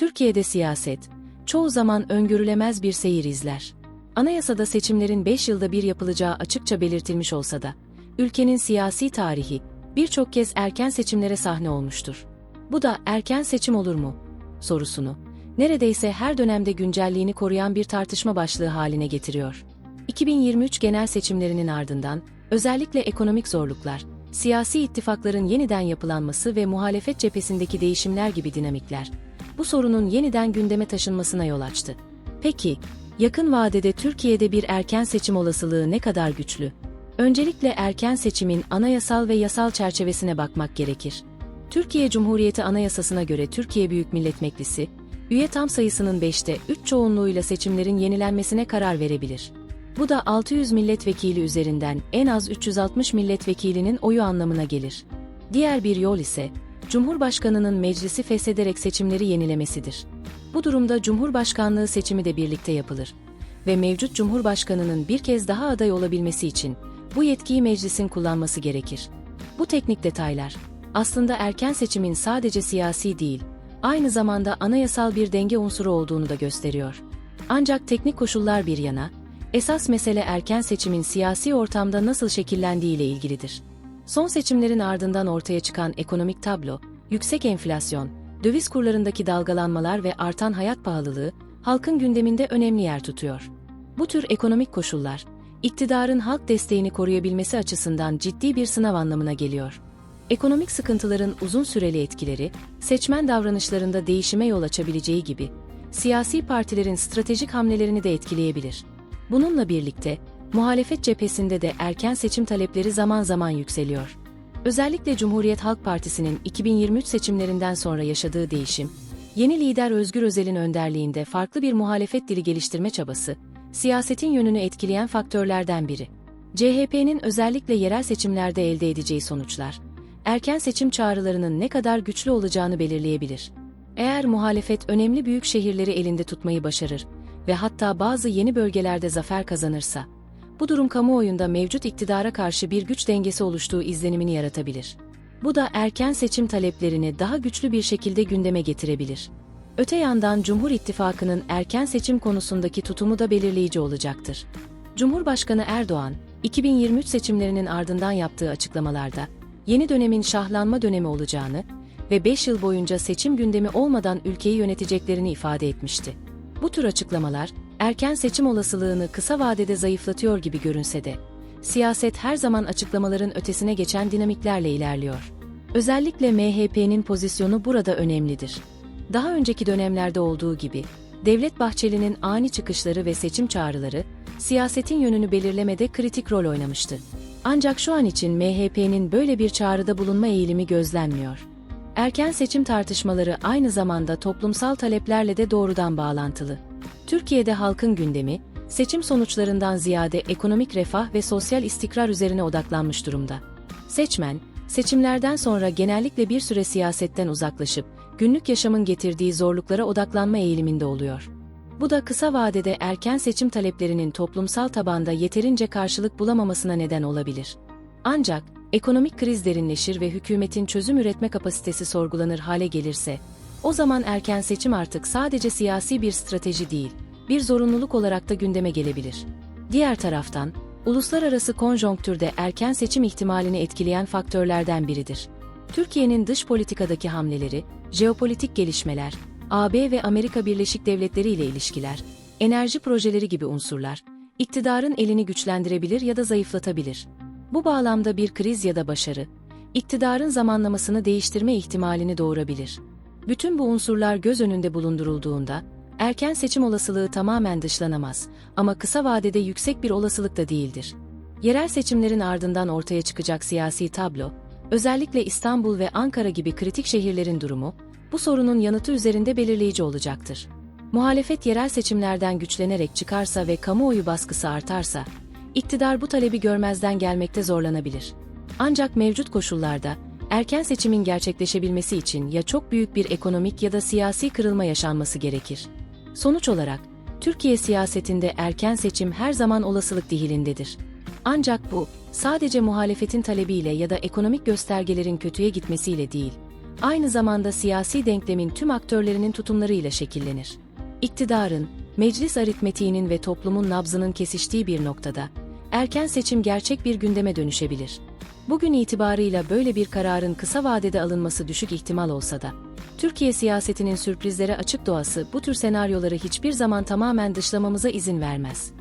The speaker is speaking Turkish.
Türkiye'de siyaset, çoğu zaman öngörülemez bir seyir izler. Anayasada seçimlerin 5 yılda bir yapılacağı açıkça belirtilmiş olsa da, ülkenin siyasi tarihi birçok kez erken seçimlere sahne olmuştur. Bu da erken seçim olur mu? sorusunu neredeyse her dönemde güncelliğini koruyan bir tartışma başlığı haline getiriyor. 2023 genel seçimlerinin ardından özellikle ekonomik zorluklar, siyasi ittifakların yeniden yapılanması ve muhalefet cephesindeki değişimler gibi dinamikler bu sorunun yeniden gündeme taşınmasına yol açtı. Peki, yakın vadede Türkiye'de bir erken seçim olasılığı ne kadar güçlü? Öncelikle erken seçimin anayasal ve yasal çerçevesine bakmak gerekir. Türkiye Cumhuriyeti Anayasasına göre Türkiye Büyük Millet Meclisi, üye tam sayısının 5'te 3 çoğunluğuyla seçimlerin yenilenmesine karar verebilir. Bu da 600 milletvekili üzerinden en az 360 milletvekilinin oyu anlamına gelir. Diğer bir yol ise, Cumhurbaşkanının meclisi feshederek seçimleri yenilemesidir. Bu durumda Cumhurbaşkanlığı seçimi de birlikte yapılır ve mevcut Cumhurbaşkanının bir kez daha aday olabilmesi için bu yetkiyi meclisin kullanması gerekir. Bu teknik detaylar aslında erken seçimin sadece siyasi değil, aynı zamanda anayasal bir denge unsuru olduğunu da gösteriyor. Ancak teknik koşullar bir yana, esas mesele erken seçimin siyasi ortamda nasıl şekillendiği ile ilgilidir. Son seçimlerin ardından ortaya çıkan ekonomik tablo, yüksek enflasyon, döviz kurlarındaki dalgalanmalar ve artan hayat pahalılığı halkın gündeminde önemli yer tutuyor. Bu tür ekonomik koşullar, iktidarın halk desteğini koruyabilmesi açısından ciddi bir sınav anlamına geliyor. Ekonomik sıkıntıların uzun süreli etkileri, seçmen davranışlarında değişime yol açabileceği gibi, siyasi partilerin stratejik hamlelerini de etkileyebilir. Bununla birlikte, muhalefet cephesinde de erken seçim talepleri zaman zaman yükseliyor. Özellikle Cumhuriyet Halk Partisi'nin 2023 seçimlerinden sonra yaşadığı değişim, yeni lider Özgür Özel'in önderliğinde farklı bir muhalefet dili geliştirme çabası, siyasetin yönünü etkileyen faktörlerden biri. CHP'nin özellikle yerel seçimlerde elde edeceği sonuçlar, erken seçim çağrılarının ne kadar güçlü olacağını belirleyebilir. Eğer muhalefet önemli büyük şehirleri elinde tutmayı başarır ve hatta bazı yeni bölgelerde zafer kazanırsa, bu durum kamuoyunda mevcut iktidara karşı bir güç dengesi oluştuğu izlenimini yaratabilir. Bu da erken seçim taleplerini daha güçlü bir şekilde gündeme getirebilir. Öte yandan Cumhur İttifakı'nın erken seçim konusundaki tutumu da belirleyici olacaktır. Cumhurbaşkanı Erdoğan, 2023 seçimlerinin ardından yaptığı açıklamalarda, yeni dönemin şahlanma dönemi olacağını ve 5 yıl boyunca seçim gündemi olmadan ülkeyi yöneteceklerini ifade etmişti. Bu tür açıklamalar, erken seçim olasılığını kısa vadede zayıflatıyor gibi görünse de, siyaset her zaman açıklamaların ötesine geçen dinamiklerle ilerliyor. Özellikle MHP'nin pozisyonu burada önemlidir. Daha önceki dönemlerde olduğu gibi, Devlet Bahçeli'nin ani çıkışları ve seçim çağrıları, siyasetin yönünü belirlemede kritik rol oynamıştı. Ancak şu an için MHP'nin böyle bir çağrıda bulunma eğilimi gözlenmiyor. Erken seçim tartışmaları aynı zamanda toplumsal taleplerle de doğrudan bağlantılı. Türkiye'de halkın gündemi, seçim sonuçlarından ziyade ekonomik refah ve sosyal istikrar üzerine odaklanmış durumda. Seçmen, seçimlerden sonra genellikle bir süre siyasetten uzaklaşıp, günlük yaşamın getirdiği zorluklara odaklanma eğiliminde oluyor. Bu da kısa vadede erken seçim taleplerinin toplumsal tabanda yeterince karşılık bulamamasına neden olabilir. Ancak, ekonomik kriz derinleşir ve hükümetin çözüm üretme kapasitesi sorgulanır hale gelirse, o zaman erken seçim artık sadece siyasi bir strateji değil, bir zorunluluk olarak da gündeme gelebilir. Diğer taraftan, uluslararası konjonktürde erken seçim ihtimalini etkileyen faktörlerden biridir. Türkiye'nin dış politikadaki hamleleri, jeopolitik gelişmeler, AB ve Amerika Birleşik Devletleri ile ilişkiler, enerji projeleri gibi unsurlar, iktidarın elini güçlendirebilir ya da zayıflatabilir. Bu bağlamda bir kriz ya da başarı, iktidarın zamanlamasını değiştirme ihtimalini doğurabilir. Bütün bu unsurlar göz önünde bulundurulduğunda, erken seçim olasılığı tamamen dışlanamaz ama kısa vadede yüksek bir olasılık da değildir. Yerel seçimlerin ardından ortaya çıkacak siyasi tablo, özellikle İstanbul ve Ankara gibi kritik şehirlerin durumu, bu sorunun yanıtı üzerinde belirleyici olacaktır. Muhalefet yerel seçimlerden güçlenerek çıkarsa ve kamuoyu baskısı artarsa, iktidar bu talebi görmezden gelmekte zorlanabilir. Ancak mevcut koşullarda, erken seçimin gerçekleşebilmesi için ya çok büyük bir ekonomik ya da siyasi kırılma yaşanması gerekir. Sonuç olarak, Türkiye siyasetinde erken seçim her zaman olasılık dihilindedir. Ancak bu, sadece muhalefetin talebiyle ya da ekonomik göstergelerin kötüye gitmesiyle değil, aynı zamanda siyasi denklemin tüm aktörlerinin tutumlarıyla şekillenir. İktidarın, meclis aritmetiğinin ve toplumun nabzının kesiştiği bir noktada, erken seçim gerçek bir gündeme dönüşebilir. Bugün itibarıyla böyle bir kararın kısa vadede alınması düşük ihtimal olsa da, Türkiye siyasetinin sürprizlere açık doğası bu tür senaryoları hiçbir zaman tamamen dışlamamıza izin vermez.